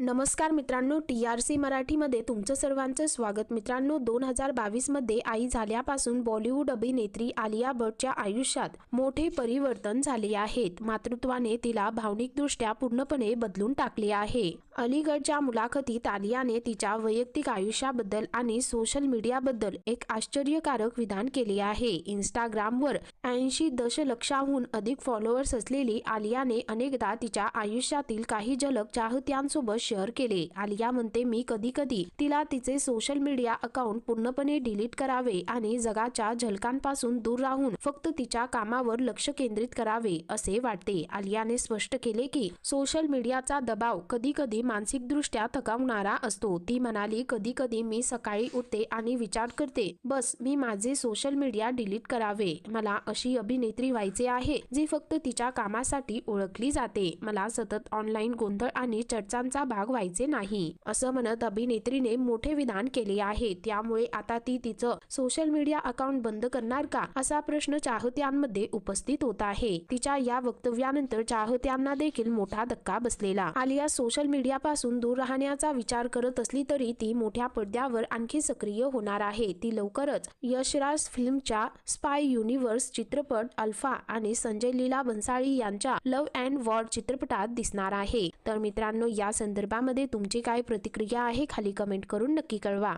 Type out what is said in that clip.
नमस्कार मित्रांनो T R C मराठीमध्ये तुमचं सर्वांचं स्वागत. मित्रांनो दोन हजार बावीसमध्ये आई झाल्यापासून बॉलिवूड अभिनेत्री आलिया भट्टच्या आयुष्यात मोठे परिवर्तन झाले आहेत. मातृत्वाने तिला भावनिकदृष्ट्या पूर्णपणे बदलून टाकले आहे. अलीगडच्या मुलाखतीत आलियाने तिच्या वैयक्तिक आयुष्याबद्दल आणि सोशल मीडियाबद्दल एक आश्चर्यकारक विधान केले आहे. इंस्टाग्रामवर ऐंशी दशलक्षाहून अधिक फॉलोअर्स असलेली आलियाने अनेकदा तिच्या आयुष्यातील काही झलक चाहत्यांसोबत शेअर केले. आलिया म्हणते मी कधी कधी तिला तिचे सोशल मीडिया अकाउंट पूर्णपणे डिलीट करावे आणि जगाच्या झलकांपासून दूर राहून फक्त तिच्या कामावर लक्ष केंद्रित करावे असे वाटते. आलियाने स्पष्ट केले की सोशल मीडियाचा दबाव कधी कधी मानसिकदृष्ट्या थकावणारा असतो. ती म्हणाली कधी कधी मी सकाळी उठते आणि विचार करते बस मी माझे सोशल मीडिया डिलीट करावे. मला अशी अभिनेत्री व्हायचे आहे जी फक्त तिच्या कामासाठी ओळखली जाते. मला सतत ऑनलाईन गोंधळ आणि चर्चांचा भाग व्हायचे नाही असं म्हणत अभिनेत्रीने मोठे विधान केले आहे. त्यामुळे आता ती तिचं सोशल मीडिया अकाउंट बंद करणार का असा प्रश्न चाहत्यांमध्ये उपस्थित होत आहे. तिच्या या वक्तव्यानंतर चाहत्यांना देखील मोठा धक्का बसलेला. आलिया सोशल मीडियापासून दूर राहण्याचा विचार करत असली तरी ती मोठ्या पडद्यावर आणखी सक्रिय होणार आहे. ती लवकरच यशराज फिल्मच्या स्पाय युनिव्हर्स चित्रपट अल्फा आणि संजय लीला भन्साळी यांच्या लव्ह अँड वॉर चित्रपटात दिसणार आहे. तर मित्रांनो या संदर्भामध्ये तुमची काय प्रतिक्रिया आहे खाली कमेंट करून नक्की कळवा.